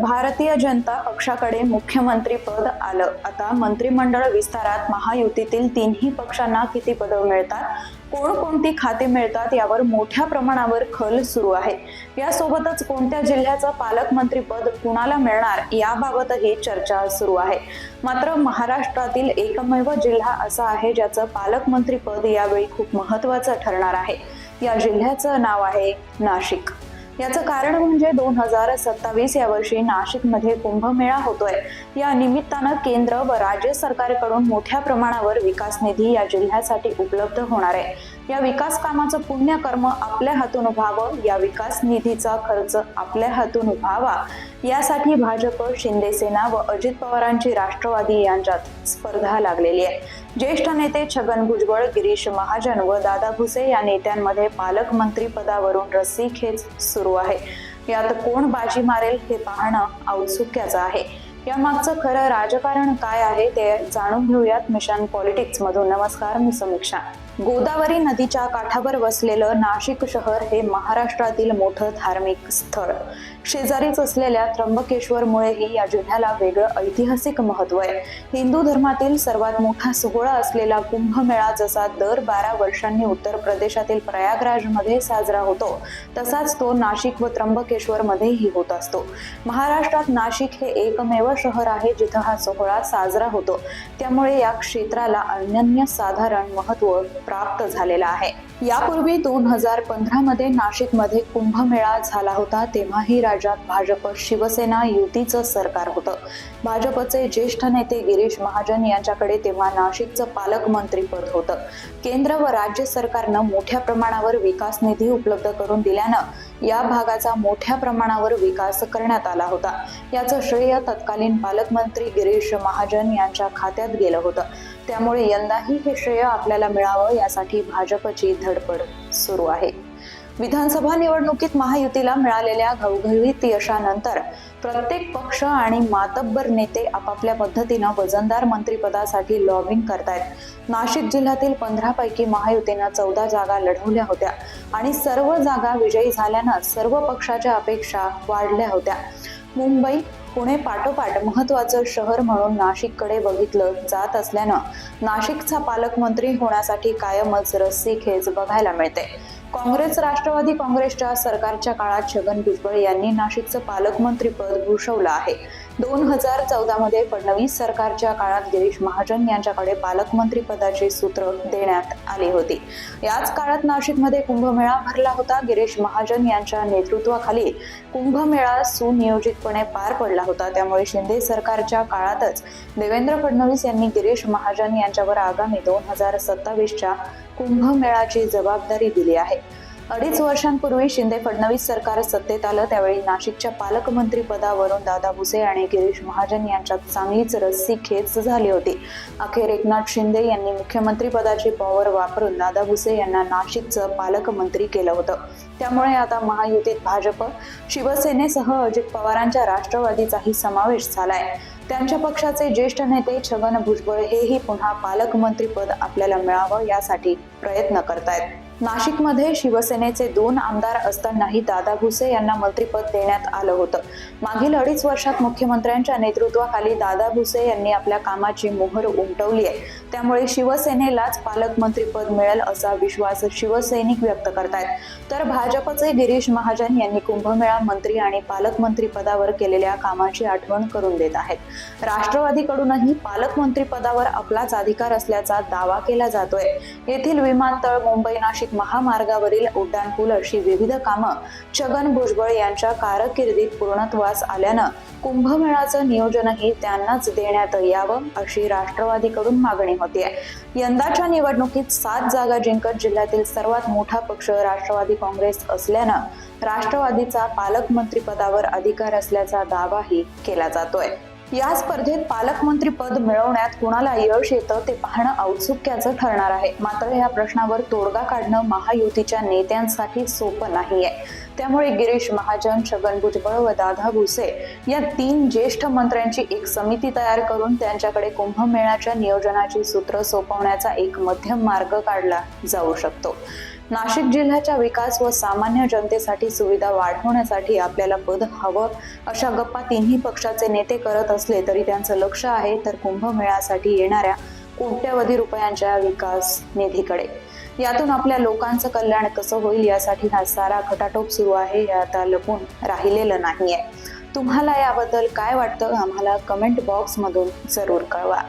भारतीय जनता पक्षाकडे मुख्यमंत्री पद आलं. आता मंत्रिमंडळ विस्तारात महायुतीतील तिन्ही पक्षांना किती पदं मिळतात? कोणकोणती खाते मिळतात? यावर मोठ्या प्रमाणावर खल सुरू आहे. यासोबतच कोणत्या जिल्ह्याचं पालकमंत्री पद कुणाला मिळणार? याबाबतही चर्चा सुरू आहे. मात्र महाराष्ट्रातील एकमेव जिल्हा असा आहे ज्याचं पालकमंत्री पद यावेळी खूप महत्वाचं ठरणार आहे. या जिल्ह्याचं नाव आहे नाशिक. याचं कारण म्हणजे दोन हजार सत्तावीस या वर्षी नाशिकमध्ये कुंभमेळा होतोय. या निमित्तानं केंद्र व राज्य सरकारकडून मोठ्या प्रमाणावर विकास निधी या जिल्ह्यासाठी उपलब्ध होणार आहे. या विकास कामाचं पुण्यकर्म आपल्या हातून व्हावं या विकास निधीचा खर्च आपल्या हातून व्हावा यासाठी भाजप शिंदेसेना व अजित पवारांची राष्ट्रवादी यांच्यात स्पर्धा लागलेली आहे. ज्येष्ठ नेते छगन भुजबळ गिरीश महाजन व दादा भुसे या नेत्यांमध्ये पालकमंत्री पदावरून रस्सीखेच सुरू आहे. यात कोण बाजी मारेल हे पाहणं औत्सुक्याचं आहे. या मागचं खरं राजकारण काय आहे ते जाणून घेऊयात मिशन पॉलिटिक्स मधून. नमस्कार मी समीक्षा. गोदावरी नदीच्या काठावर वसलेलं नाशिक शहर हे महाराष्ट्रातील मोठं धार्मिक स्थळ. शेजारीच असलेल्या त्र्यंबकेश्वरमुळेही या जिल्ह्याला वेगळं ऐतिहासिक महत्त्व आहे. हिंदू धर्मातील सर्वात मोठा सोहळा असलेला कुंभमेळा जसा दर बारा वर्षांनी उत्तर प्रदेशातील प्रयागराजमध्ये साजरा होतो तसाच तो नाशिक व त्र्यंबकेश्वरमध्येही होत असतो. महाराष्ट्रात नाशिक हे एकमेव शहर आहे जिथं हा सोहळा साजरा होतो. त्यामुळे या क्षेत्राला अनन्य साधारण महत्त्व प्राप्त झालेला आहे. यापूर्वी दोन हजार पंधरा मध्ये नाशिकमध्ये कुंभमेळा झाला होता तेव्हाही राज्यात भाजप शिवसेना युतीचं सरकार होतं. भाजपचे ज्येष्ठ नेते गिरीश महाजन यांच्याकडे तेव्हा नाशिकचं पालकमंत्रीपद होतं. केंद्र व राज्य सरकारनं मोठ्या प्रमाणावर विकास निधी उपलब्ध करून दिल्यानं या भागाचा मोठ्या प्रमाणावर विकास करण्यात आला होता. याचं श्रेय तत्कालीन पालकमंत्री गिरीश महाजन यांच्या खात्यात गेलं होतं. त्यामुळे यंदाही हे श्रेय आपल्याला मिळावं यासाठी भाजपची धडपड सुरू आहे. विधानसभा निवडणुकीत महायुतीला मिळालेल्या घवघवीत यशानंतर प्रत्येक पक्ष आणि मातब्बर नेते आपापल्या पद्धतीनं वजनदार मंत्रिपदासाठी लॉबिंग करतायत. नाशिक जिल्ह्यातील पंधरा पैकी महायुतीनं चौदा जागा लढवल्या होत्या आणि सर्व जागा विजयी झाल्यानं सर्व पक्षाच्या अपेक्षा वाढल्या होत्या. मुंबई पुणे पाठोपाठ महत्वाचं शहर म्हणून नाशिककडे बघितलं जात असल्यानं नाशिकचा पालकमंत्री होण्यासाठी कायमच रस्सीखेच बघायला मिळते. काँग्रेस राष्ट्रवादी काँग्रेसच्या सरकारच्या काळात छगन भुजबळ यांनी नाशिकचं पालकमंत्रीपद भूषवलं आहे. दोन हजार चौदामध्ये फडणवीस सरकारच्या काळात गिरीश महाजन यांच्याकडे पालकमंत्री पदाची सूत्र देण्यात आली होती. याच काळात नाशिकमध्ये कुंभमेळा भरला होता. गिरीश महाजन यांच्या नेतृत्वाखाली कुंभमेळा सुनियोजितपणे पार पडला होता. त्यामुळे शिंदे सरकारच्या काळातच देवेंद्र फडणवीस यांनी गिरीश महाजन यांच्यावर आगामी दोन हजार सत्तावीसच्या कुंभमेळाची जबाबदारी दिली आहे. अडीच वर्षांपूर्वी शिंदे फडणवीस सरकार सत्तेत आलं त्यावेळी नाशिकच्या पालकमंत्री पदावरून दादा भुसे आणि गिरीश महाजन यांच्यात चांगलीच रस्सी खेच झाली होती. अखेर एकनाथ शिंदे यांनी मुख्यमंत्री पदाची पॉवर वापरून दादा भुसे यांना नाशिकचं पालकमंत्री केलं होतं. त्यामुळे आता महायुतीत भाजप शिवसेनेसह अजित पवारांच्या राष्ट्रवादीचाही समावेश झालाय. त्यांच्या पक्षाचे ज्येष्ठ नेते छगन भुजबळ हेही पुन्हा पालकमंत्रीपद आपल्याला मिळावं यासाठी प्रयत्न करतायत. नाशिकमध्ये शिवसेनेचे दोन आमदार असतानाही दादा भुसे यांना मंत्रिपद देण्यात आलं होतं. मागील अडीच वर्षात मुख्यमंत्र्यांच्या नेतृत्वाखाली दादा भुसे यांनी आपल्या कामाची मोहर उमटवली आहे. त्यामुळे शिवसेनेलाच पालकमंत्रीपद मिळेल असा विश्वास शिवसैनिक व्यक्त करतायत. तर भाजपचे गिरीश महाजन यांनी कुंभमेळा मंत्री आणि पालकमंत्री पदावर केलेल्या कामाची आठवण करून देत आहेत. राष्ट्रवादीकडूनही पालकमंत्री पदावर आपलाच अधिकार असल्याचा दावा केला जातोय. येथील विमानतळ मुंबई नाशिक महामार्गावरील उड्डाणपूल अशी विविध कामं छगन भुजबळ यांच्या कारकिर्दीत पूर्णत्वास आल्यानं कुंभमेळाचं नियोजनही त्यांनाच देण्यात यावं अशी राष्ट्रवादीकडून मागणी. होतीये यंदाच्या निवडणुकीत सात जागा जिंकत जिल्ह्यातील सर्वात मोठा पक्ष राष्ट्रवादी काँग्रेस असल्यानं राष्ट्रवादीचा पालकमंत्री पदावर अधिकार असल्याचा दावाही केला जातोय. या स्पर्धेत पालकमंत्री पद मिळवण्यात कुणाला यश येतं ते पाहणं औत्सुक्याचं ठरणार आहे. मात्र या प्रश्नावर तोडगा काढणं महायुतीच्या नेत्यांसाठी सोपं नाहीये. त्यामुळे गिरीश महाजन छगन भुजबळ व दादा भुसे या तीन ज्येष्ठ मंत्र्यांची एक समिती तयार करून त्यांच्याकडे कुंभमेळ्याच्या नियोजनाची सूत्र सोपवण्याचा एक मध्यम मार्ग काढला जाऊ शकतो. नाशिक जिल्ह्याच्या विकास व सामान्य जनतेसाठी सुविधा वाढवण्यासाठी आपल्याला पद हवं अशा गप्पा तिन्ही पक्षाचे नेते करत असले तरी त्यांचं लक्ष आहे तर कुंभमेळ्यासाठी येणाऱ्या कोट्यवधी रुपयांच्या विकास निधीकडे. यातून आपल्या लोकांचं कल्याण कसं होईल यासाठी हा सारा खटाटोप सुरू आहे हे आता लपून राहिलेलं नाहीये. तुम्हाला याबद्दल काय वाटतं आम्हाला कमेंट बॉक्समधून जरूर कळवा.